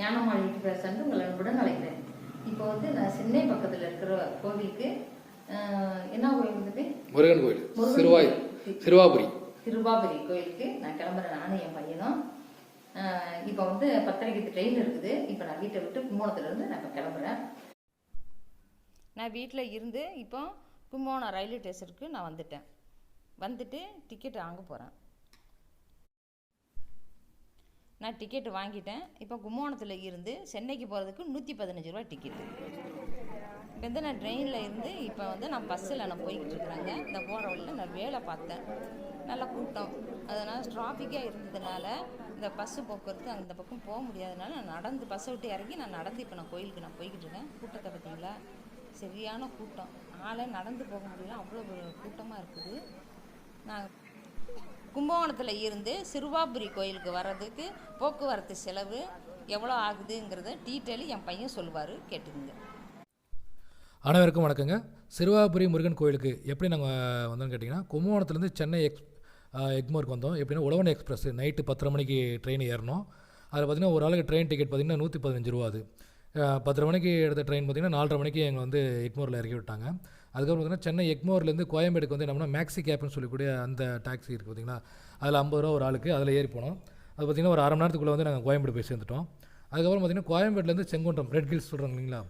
ஞானமாள் பேசுறது உங்களை அன்புடன் அழைக்கிறேன். இப்போ வந்து நான் சென்னை பக்கத்தில் இருக்கிற கோவிலுக்கு என்ன கோவில் வந்து முருகன் கோயில் சிறுவாய் கோயில். சிறுவாபுரி. திருவாபுரி கோயிலுக்கு நான் கிளம்புறேன் நானும் என் பையனும். இப்போ வந்து பத்தரைக்கு ட்ரெயின் இருக்குது. இப்போ நான் வீட்டை விட்டு கும்போணத்துல இருந்து நான் இப்போ கிளம்புறேன். நான் வீட்டில் இருந்து இப்போ கும்போணம் ரயில்வே ஸ்டேஷனுக்கு நான் வந்துட்டேன். வந்துட்டு டிக்கெட் வாங்க போகிறேன் நான் டிக்கெட் வாங்கிட்டேன். இப்போ கும்போணத்தில் இருந்து சென்னைக்கு போகிறதுக்கு நூற்றி பதினஞ்சு ரூபா டிக்கெட்டு இப்போ வந்து நான் ட்ரெயினில் இருந்து இப்போ வந்து நான் பஸ்ஸில் நான் போய்கிட்டு இருக்கிறேங்க. இந்த போகிற வழியில் நான் வேலை பார்த்தேன். நல்லா கூட்டம். அதனால் டிராஃபிக்காக இருந்ததுனால இந்த பஸ்ஸு போக்குவரத்து அந்த பக்கம் போக முடியாதனால நான் நடந்து பஸ்ஸை விட்டு இறங்கி நான் நடந்து இப்போ நான் கோயிலுக்கு நான் போய்கிட்டு இருக்கேன். கூட்டத்தை பார்த்தீங்களா சரியான கூட்டம். ஆளே நடந்து போக முடியல. அவ்வளோ கூட்டமாக இருக்குது. நான் கும்பகோணத்தில் இருந்து சிறுவாபுரி கோயிலுக்கு வர்றதுக்கு போக்குவரத்து செலவு எவ்வளோ ஆகுதுங்கிறத டீட்டெயில் என் பையன் சொல்லுவார் கேட்டுக்குங்க. அனைவருக்கும் வணக்கங்க. சிறுவாபுரி முருகன் கோயிலுக்கு எப்படி நாங்கள் வந்தோம்னு கேட்டிங்கன்னா கும்பகோணத்துலேருந்து சென்னை எக்ஸ் எக்மோருக்கு வந்தோம். எப்படின்னா உழவன் எக்ஸ்பிரஸ் நைட்டு பத்தரை மணிக்கு ட்ரெயின் ஏறினோம் அதில் பார்த்திங்கன்னா ஒரு ஆளுக்கு ட்ரெயின் டிக்கெட் பார்த்திங்கன்னா நூற்றி பதினஞ்சு ரூபா அது. பத்தரை மணிக்கு எடுத்த ட்ரெயின் பார்த்திங்கன்னா நாலரை மணிக்கு எங்களை வந்து எக்மோரில் இறக்கி விட்டாங்க. அதுக்கப்புறம் பார்த்திங்கன்னா சென்னை எக்மோர்லேருந்து கோயம்பேடுக்கு வந்து என்னன்னா மேக்ஸி கேப்னு சொல்லக்கூடிய அந்த டாக்ஸி இருக்குது பார்த்திங்கன்னா அதில் ஐம்பது ரூபா ஒரு ஆளுக்கு அதில் ஏறி போனோம். அது பார்த்திங்கன்னா ஒரு அரை மணி நேரத்துக்குள்ளே வந்து நாங்கள் கோயம்பேடு போய் சேர்ந்துட்டோம். அதுக்கப்புறம் பார்த்திங்கன்னா கோயம்பேட்டிலேருந்து செங்குன்றம் ரெட் ஹில்ஸ் சொல்கிறாங்க இல்லைங்களா?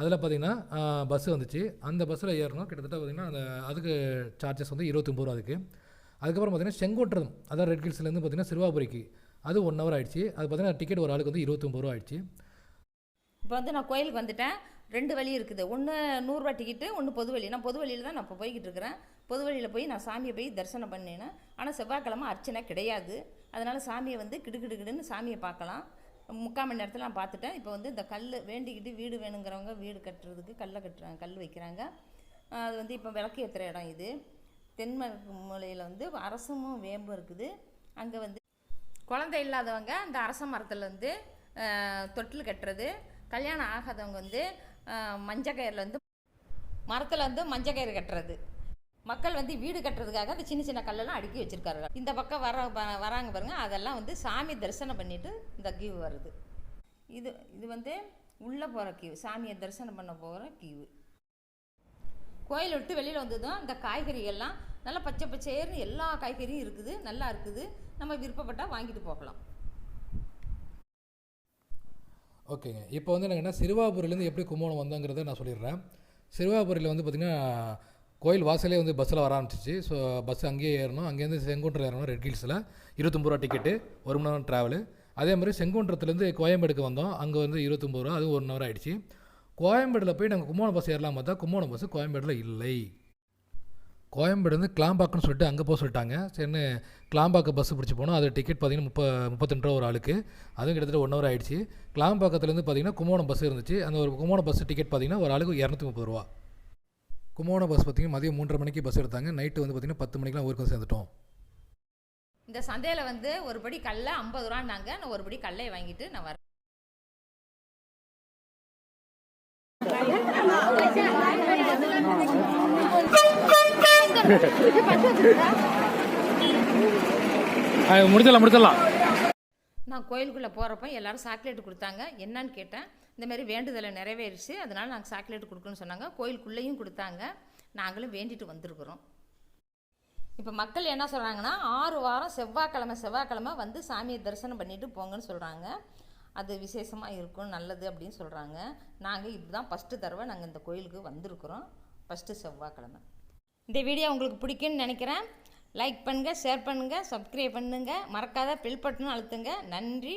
அதில் பார்த்தீங்கன்னா பஸ்ஸு வந்துச்சு. அந்த பஸ்ஸில் ஏறணும். கிட்டத்தட்ட பார்த்திங்கன்னா அந்த அதுக்கு சார்ஜஸ் வந்து இருபத்தொம்பது ரூபா அதுக்கு. அதுக்கப்புறம் பார்த்திங்கன்னா செங்கோட்டம் அதான் ரெட் ஹில்ஸ்லேருந்து பார்த்தீங்கன்னா சிறுவாபுரிக்கு. அது ஒன் ஹவர் ஆயிடுச்சு. அது பார்த்தீங்கன்னா டிக்கெட் ஒரு ஆளுக்கு வந்து இருபத்தொம்பது ரூபா ஆயிடுச்சு. இப்போ வந்து நான் கோயிலுக்கு வந்துட்டேன். ரெண்டு வழி இருக்குது. ஒன்று நூறுரூவா டிக்கெட்டு ஒன்று பொது வழி. நான் பொது வழியில் தான் நான் இப்போ போய்கிட்டு இருக்கிறேன். பொது வழியில் போய் நான் சாமியை போய் தரிசனம் பண்ணினேன். ஆனால் செவ்வாய்க்கிழமை அர்ச்சனை கிடையாது. அதனால் சாமியை வந்து கிடுகிடுகிடுன்னு சாமியை பார்க்கலாம். முக்கால் மணி நேரத்தில் நான் பார்த்துட்டேன். இப்போ வந்து இந்த கல் வேண்டிக்கிட்டு வீடு வேணுங்கிறவங்க வீடு கட்டுறதுக்கு கல்லை கட்டுறாங்க கல் வைக்கிறாங்க. அது வந்து இப்போ விளக்கு ஏற்றுற இடம் இது. தென்மேற்கு மூலையில் வந்து அரசமும் வேம்பும் இருக்குது. அங்கே வந்து குழந்தை இல்லாதவங்க அந்த அரச மரத்தில் வந்து தொட்டில் கட்டுறது. கல்யாணம் ஆகாதவங்க வந்து மஞ்சள் கயிறில் வந்து மரத்தில் வந்து மஞ்சள் கயிறு கட்டுறது. மக்கள் வந்து வீடு கட்டுறதுக்காக அந்த சின்ன சின்ன கல்லெல்லாம் அடுக்கி வச்சுருக்காரு இந்த பக்கம் வர வ- வராங்க பாருங்கள் அதெல்லாம் வந்து சாமி தரிசனம் பண்ணிவிட்டு இந்த கீவு வருது. இது இது வந்து உள்ளே போகிற கியூ சாமியை தரிசனம் பண்ண போகிற கீவு. கோயில் விட்டு வெளியில் வந்ததும் இந்த காய்கறிகள்லாம் நல்லா பச்சை பச்சையர்னு எல்லா காய்கறியும் இருக்குது நல்லா இருக்குது. நம்ம விருப்பப்பட்டால் வாங்கிட்டு போகலாம். ஓகேங்க. இப்போ வந்து எனக்கு என்ன சிறுவாபுரிலேருந்து எப்படி கும்பகோணம் வந்தோங்கிறத நான் சொல்லிடுறேன். சிறுவாபுரியில் வந்து பார்த்திங்கன்னா கோயில் வாசலே வந்து பஸ்ஸில் வர ஆரம்பிச்சிச்சு. ஸோ பஸ் அங்கேயே ஏறணும் அங்கேருந்து செங்குன்றம் ஏறணும் ரெட் ஹில்ஸில் இருபத்தொம்பது ரூபா டிக்கெட்டு ஒரு மணி நேரம் ட்ராவலு அதே மாதிரி செங்குன்றத்துலேருந்து கோயம்பேடுக்கு வந்தோம். அங்கே வந்து இருபத்தொம்பது ரூபா அது ஒரு ஹவர் ஆகிடுச்சு கோயம்பேடில் போய் நாங்கள் கும்போணம் பஸ் ஏறலாம் பார்த்தா கும்போணம் பஸ் கோயம்பேடில் இல்லை. கோயம்பேடு வந்து கிளாம்பாக்கம்னு சொல்லிட்டு அங்கே போக சொல்லிட்டாங்க. சரின்னு கிளாம்பாக்கம் பஸ் பிடிச்சி போனோம். அது டிக்கெட் பார்த்தீங்கன்னா முப்ப முப்பத்தெண்டு ரூபா ஒரு ஆளுக்கு. அதுவும் கிட்டத்தட்ட ஒன் ஹவர் ஆயிடுச்சு. கிளாம்பாக்கத்துலேருந்து பார்த்தீங்கன்னா கும்போணம் பஸ் இருந்துச்சு. அந்த ஒரு கும்போணம் பஸ் டிக்கெட் பார்த்தீங்கன்னா ஒரு ஆளுக்கு இரநூத்தி முப்பது ரூபா. கும்போணம் பஸ் பார்த்தீங்கன்னா மதியம் மூன்றரை மணிக்கு பஸ் எடுத்தாங்க. நைட்டு வந்து பார்த்தீங்கன்னா பத்து மணிக்கெலாம் ஊருக்கு வந்து சேர்ந்துட்டோம். இந்த சந்தையில் வந்து ஒரு படி கல்ல ஐம்பது ரூபான்னாங்க. நான் ஒரு படி கல்லையை வாங்கிட்டு நான் வரேன் முடிச்சிடலாம் முடிச்சிடலாம். நான் கோயிலுக்குள்ளே போகிறப்ப எல்லாரும் சாக்லேட் கொடுத்தாங்க. என்னன்னு கேட்டேன். இந்தமாரி வேண்டுதலை நிறைவேறிச்சு. அதனால் நாங்கள் சாக்லேட் கொடுக்கணும்னு சொன்னாங்க. கோயிலுக்குள்ளேயும் கொடுத்தாங்க. நாங்களும் வேண்டிட்டு வந்திருக்கிறோம். இப்போ மக்கள் என்ன சொல்கிறாங்கன்னா ஆறு வாரம் செவ்வாய்க்கிழமை செவ்வாய்க்கிழமை வந்து சாமியை தரிசனம் பண்ணிட்டு போங்கன்னு சொல்கிறாங்க அது விசேஷமாக இருக்கும் நல்லது அப்படின்னு சொல்கிறாங்க நாங்கள் இதுதான் ஃபஸ்ட்டு தடவை நாங்கள் இந்த கோயிலுக்கு வந்திருக்கிறோம். ஃபஸ்ட்டு செவ்வாய்க்கிழமை. இந்த வீடியோ உங்களுக்கு பிடிக்கும்னு நினைக்கிறேன். லைக் பண்ணுங்கள் ஷேர் பண்ணுங்கள் சப்ஸ்கிரைப் பண்ணுங்கள் மறக்காத பெல் பட்டனும் அழுத்துங்க. நன்றி